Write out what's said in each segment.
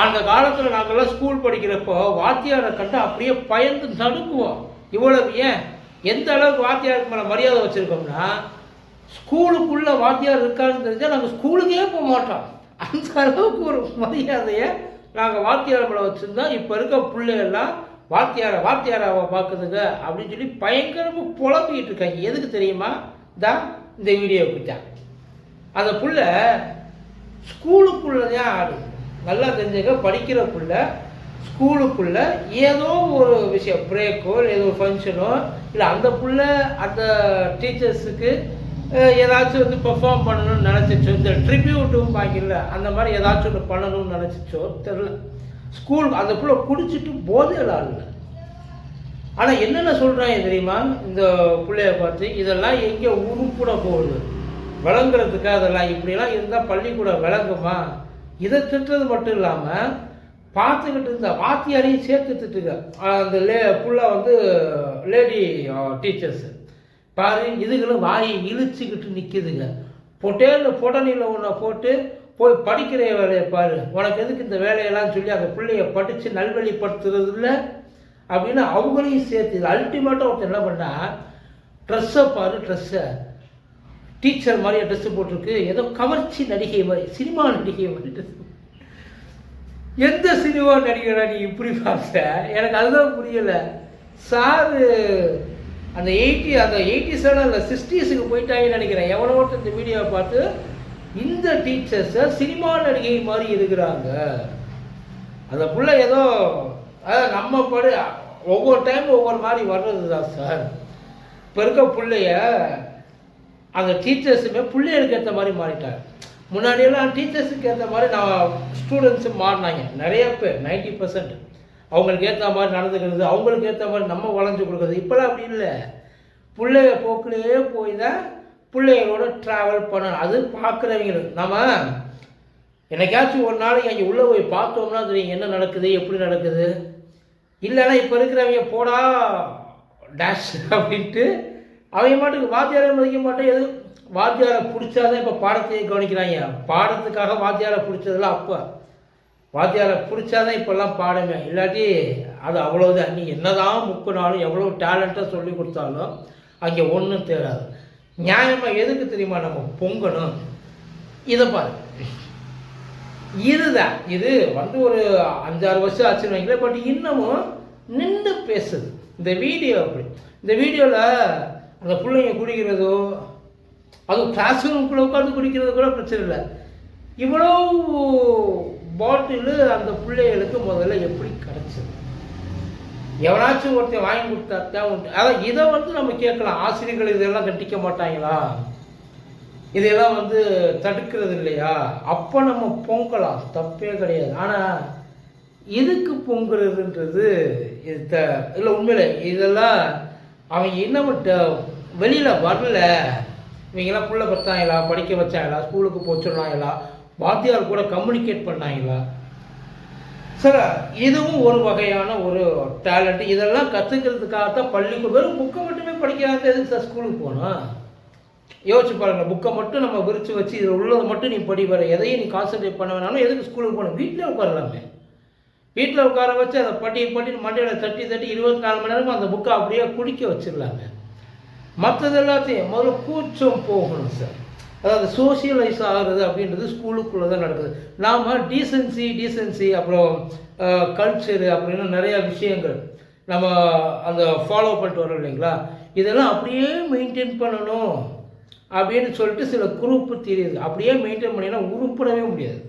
அந்த காலத்தில் நாங்கள்லாம் ஸ்கூல் படிக்கிறப்போ வாத்தியாரை கண்டு அப்படியே பயந்து நடுங்குவோம். இவ்வளவு ஏன்? எந்த அளவுக்கு வாத்தியாருக்கு மேலே மரியாதை வச்சுருக்கோம்னா ஸ்கூலுக்குள்ளே வாத்தியார் இருக்காருன்னு தெரிஞ்சால் நாங்கள் ஸ்கூலுக்கே போக மாட்டோம். அந்த அளவுக்கு ஒரு மரியாதையை நாங்கள் வாத்தியார் மேலே வச்சுருந்தோம். இப்போ இருக்க பிள்ளைகள்லாம் வாத்தியாரை வாத்தியாராவை பார்க்குதுங்க அப்படின்னு சொல்லி பயங்கரமாக புலம்பிக்கிட்டு இருக்காங்க. எதுக்கு தெரியுமா? தான் இந்த வீடியோ தான் அந்த புள்ள ஸ்கூலுக்குள்ளே தான் ஆடுது. நல்லா தெரிஞ்சுக்க படிக்கிற புள்ள ஸ்கூலுக்குள்ள ஏதோ ஒரு விஷயம் பிரேக்கோ இல்லை ஏதோ ஃபங்க்ஷனோ இல்லை அந்த புள்ள அந்த டீச்சர்ஸுக்கு ஏதாச்சும் வந்து பெர்ஃபார்ம் பண்ணணும்னு நினச்சிச்சோ இந்த ட்ரிபியூட்டும் பாக்கில்ல அந்த மாதிரி ஏதாச்சும் ஒன்று பண்ணணும்னு நினச்சிச்சோ தெரில. ஸ்கூல் அந்த புள்ள குடிச்சிட்டு போதையில் ஆடல ஆனால் என்னென்ன சொல்கிறாங்க தெரியுமா? இந்த பிள்ளைய பார்த்து இதெல்லாம் எங்கே உருப்புட போகுது. விளங்குறதுக்கு அதெல்லாம் இப்படிலாம் இருந்தால் பள்ளிக்கூடம் விளங்குமா? இதை திட்டுறது மட்டும் இல்லாமல் பார்த்துக்கிட்டு இருந்த வாத்தியாரையும் சேர்த்து திட்டுங்க. அந்த லே புள்ள வந்து லேடி டீச்சர்ஸு பாரு இதுகளும் வாயை இழுச்சிக்கிட்டு நிற்கிதுங்க பொட்டேலில் பொடனியில் ஒன்றை போட்டு போய் படிக்கிற வேலையை பாரு. உனக்கு எதுக்கு இந்த வேலையெல்லாம் சொல்லி அந்த பிள்ளைய படித்து நல்வழிப்படுத்துறது இல்லை அப்படின்னு அவங்களையும் சேர்த்து இது அல்டிமேட்டாக ஒருத்தர் என்ன பண்ணால் ட்ரெஸ்ஸை பாரு ட்ரெஸ்ஸை டீச்சர் மாதிரி ட்ரெஸ்ஸு போட்டிருக்கு. ஏதோ கவர்ச்சி நடிகை மாதிரி சினிமா நடிகை மாதிரி ட்ரெஸ் எந்த சினிமா நடிகரா நீ இப்படி பார்த்த? எனக்கு அதுதான் புரியலை. சாரு அந்த எயிட்டி அந்த எயிட்டிஸோட அந்த சிக்ஸ்டீஸுக்கு போயிட்டாங்கன்னு நினைக்கிறேன். எவ்வளோ இந்த வீடியோவை பார்த்து இந்த டீச்சர்ஸை சினிமா நடிகை மாதிரி இருக்கிறாங்க. அந்த புள்ள ஏதோ அதாவது நம்ம படு ஒவ்வொரு டைம் ஒவ்வொரு மாதிரி வர்றது தான் சார் இப்போ இருக்க பிள்ளைய அந்த டீச்சர்ஸுமே பிள்ளைகளுக்கு ஏற்ற மாதிரி மாறிட்டாங்க. முன்னாடியெல்லாம் டீச்சர்ஸுக்கு ஏற்ற மாதிரி நான் ஸ்டூடெண்ட்ஸும் மாறினாங்க. நிறைய பேர் நைன்டி பர்சன்ட் அவங்களுக்கு ஏற்ற மாதிரி நடந்துக்கிறது அவங்களுக்கு ஏற்ற மாதிரி நம்ம வளைஞ்சு கொடுக்குறது. இப்போலாம் அப்படி இல்லை. பிள்ளைய போக்குலேயே போய் தான் பிள்ளைகளோட ட்ராவல் பண்ணணும். அது பார்க்குறவங்களுக்கு நம்ம என்னைக்காச்சும் ஒரு நாளைக்கு அங்கே உள்ளே போய் பார்த்தோம்னா தெரியும் என்ன நடக்குது எப்படி நடக்குது. இல்லைன்னா இப்போ இருக்கிறவங்க போடா டேஷ் அப்படின்ட்டு அவங்க மாட்டுக்கு வாத்தியாரை மதிக்க மாட்டேன். எது? வாத்தியாரை பிடிச்சாதான் இப்போ பாடத்தையே கவனிக்கிறாங்க. பாடத்துக்காக வாத்தியாரை பிடிச்சதெல்லாம் அப்போ. வாத்தியாரை பிடிச்சாதான் இப்போல்லாம் பாடமே இல்லாட்டி அது அவ்வளோதான் நீ என்னதான் முக்குனாலும் எவ்வளோ டேலண்ட்டாக சொல்லி கொடுத்தாலும் அங்கே ஒன்றும் தேராது நியாயமாக எதுக்கு தெரியுமா நம்ம பொங்கணும்? இதை பாரு. இதுதான். இது வந்து ஒரு அஞ்சாறு வருஷம் ஆச்சுன்னு வைங்களேன். பட் இன்னமும் நின்று பேசுது. இந்த வீடியோ அப்படி. இந்த வீடியோவில் அந்த பிள்ளைங்க குடிக்கிறதோ அதுவும் கிளாஸ் ரூம்குள்ளே உட்காந்து குடிக்கிறது கூட பிரச்சனை இல்லை. இவ்வளோ பாட்டிலு அந்த பிள்ளைகளுக்கு முதல்ல எப்படி கிடச்சிது? எவனாச்சும் ஒருத்தன் வாங்கி கொடுத்தா தான் உண்டு. அதான் இதை வந்து நம்ம கேட்கலாம். ஆசிரியர்கள் இதெல்லாம் கட்டிக்க மாட்டாங்களா? இதெல்லாம் வந்து தடுக்கிறது இல்லையா? அப்போ நம்ம பொங்கலாம். தப்பே கிடையாது. ஆனால் இதுக்கு பொங்குறதுன்றது இது த இல்லை உண்மையில இதெல்லாம் அவன் இன்னும் வெளியில் வரல. இவங்கெல்லாம் புள்ள பத்தாங்களா படிக்க வச்சாங்களா? ஸ்கூலுக்கு போச்சுருந்தாங்களா வாத்தியார் கூட கம்யூனிகேட் பண்ணாங்களா? சார் இதுவும் ஒரு வகையான ஒரு டேலண்ட் இதெல்லாம் கற்றுக்கிறதுக்காகத்தான் பள்ளிக்கு வெறும் புக்கை மட்டுமே படிக்கிறாங்க. எதுக்கு சார் ஸ்கூலுக்கு போகணும்? யோசிச்சு பாருங்கள் புக்கை மட்டும் நம்ம விரித்து வச்சு இதில் உள்ளதை மட்டும் நீ படி. வர எதையும் நீ கான்சன்ட்ரேட் பண்ண வேணாலும் எதுக்கு ஸ்கூலுக்கு போகணும்? வீட்டில் உட்காரலாமே. வீட்டில் உட்கார வச்சு அதை பட்டி பட்டி மண்டையில் தட்டி தட்டி இருபத்தி நாலு மணி நேரமும் அந்த புக்கை அப்படியே குடிக்க வச்சிடலாங்க மற்றது எல்லாத்தையும் முதல்ல கூச்சம் போகணும் சார் அதாவது சோசியலைஸ் ஆகிறது அப்படின்றது ஸ்கூலுக்குள்ளே தான் நடக்குது. நாம் டீசென்சி டீசன்சி அப்புறம் கல்ச்சரு அப்படின்னு நிறையா விஷயங்கள் நம்ம அந்த ஃபாலோ பண்ணிட்டு வரோம் இல்லைங்களா? இதெல்லாம் அப்படியே மெயின்டைன் பண்ணணும் அப்படின்னு சொல்லிட்டு சில குரூப்பு தெரியுது அப்படியே மெயின்டைன் பண்ணினா உருப்படவே முடியாது.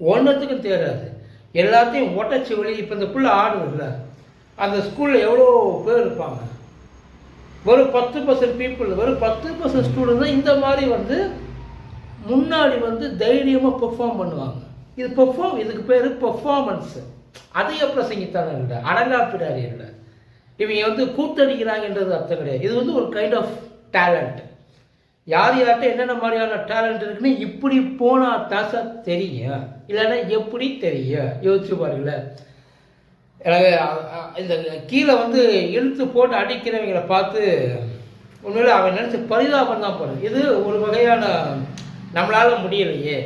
ஒன்றத்துக்கும் தேராது. எல்லாத்தையும் ஒட்டச்சி வெளியே இப்போ இந்த பிள்ளை ஆடுதுல்ல அந்த ஸ்கூலில் எவ்வளோ பேர் இருப்பாங்க? வெறும் பத்து பர்சன்ட் பீப்புள் வெறும் பத்து பர்சன்ட் ஸ்டூடெண்ட் தான் இந்த மாதிரி வந்து முன்னாடி வந்து தைரியமாக பெர்ஃபார்ம் பண்ணுவாங்க. இது பெர்ஃபார்ம் இதுக்கு பேர் பெர்ஃபார்மன்ஸு அதிக பிரசங்கித்தான இல்லை. அடங்காப்பிடாரி இல்லை. இவங்க வந்து கூத்தடிக்கிறாங்கன்றது அர்த்தம் கிடையாது. இது வந்து ஒரு கைண்ட் ஆஃப் டேலண்ட் யார் யார்கிட்ட என்னென்ன மாதிரியான டேலண்ட் இருக்குன்னு இப்படி போனால் தான் சார் தெரியும். இல்லைன்னா எப்படி தெரியும்? யோசிச்சு பாருங்களேன். எனக்கு இந்த கீழே வந்து இழுத்து போட்டு அடிக்கிறவங்களை பார்த்து உண்மையில் அவன் நினச்சி பரிதாபம் தான் போகிறது இது ஒரு வகையான நம்மளால் முடியலையே.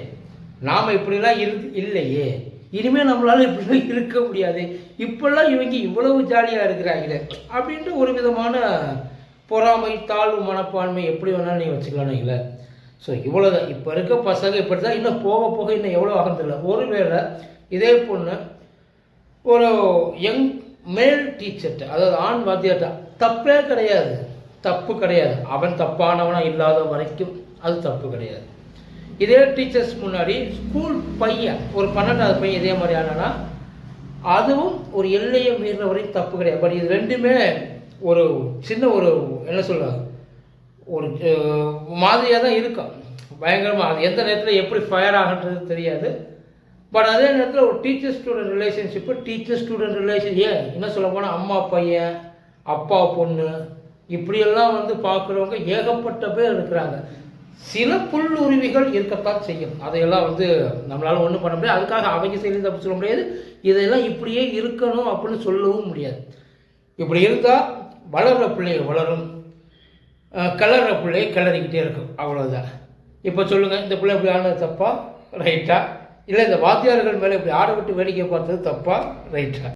நாம் இப்படிலாம் இரு இல்லையே. இனிமேல் நம்மளால் இப்படிலாம் இருக்க முடியாது. இப்பெல்லாம் இவங்க இவ்வளவு ஜாலியாக இருக்கிறாங்களே அப்படின்ட்டு ஒரு விதமான பொறாமை தாழ்வு மனப்பான்மை எப்படி வேணாலும் நீங்கள் வச்சுக்கலாம் இல்லை ஸோ இவ்வளோதான் இப்போ இருக்க பசங்க இப்படி தான் இன்னும் போக போக இன்னும் எவ்வளோ ஆகிறதில்ல ஒருவேளை இதே பொண்ணு ஒரு யங் மேல் டீச்சர்கிட்ட அதாவது ஆண் வாத்தியார்கிட்ட தப்பே கிடையாது. தப்பு கிடையாது. அவன் தப்பானவனாக இல்லாத வரைக்கும் அது தப்பு கிடையாது. இதே டீச்சர்ஸ் முன்னாடி ஸ்கூல் பையன் ஒரு பன்னெண்டாவது பையன் இதே மாதிரி ஆனானா அதுவும் ஒரு எல்லையை மீறின வரையும் தப்பு கிடையாது. பட் இது ரெண்டுமே ஒரு சின்ன ஒரு என்ன சொல்ல ஒரு மாதிரியாக தான் இருக்கும். பயங்கரமாக அது எந்த நேரத்தில் எப்படி ஃபயர் ஆகுன்றது தெரியாது. பட் அதே நேரத்தில் ஒரு teacher student relationship teacher student relation ஏன் என்ன சொல்ல போனால் அம்மா பையன் அப்பா பொண்ணு இப்படியெல்லாம் வந்து பார்க்குறவங்க ஏகப்பட்ட பேர் இருக்கிறாங்க. சில புல்லுருவிகள் இருக்கத்தான் செய்யும். அதையெல்லாம் வந்து நம்மளால் ஒன்றும் பண்ண முடியாது. அதுக்காக அவங்க செய்யும் தப்பு சொல்ல முடியாது. இதெல்லாம் இப்படியே இருக்கணும் அப்படின்னு சொல்லவும் முடியாது. இப்படி இருந்தால் வளர்கிற பிள்ளைகள் வளரும். கிளற பிள்ளையை கிளறிக்கிட்டே இருக்கும். அவ்வளோதான் இப்போ சொல்லுங்கள் இந்த பிள்ளை இப்படி ஆனது தப்பா? ரைட்டாக இல்லை இந்த வாத்தியார்கள் மேலே இப்படி ஆட விட்டு வேடிக்கை பார்த்தது தப்பா? ரைட்டா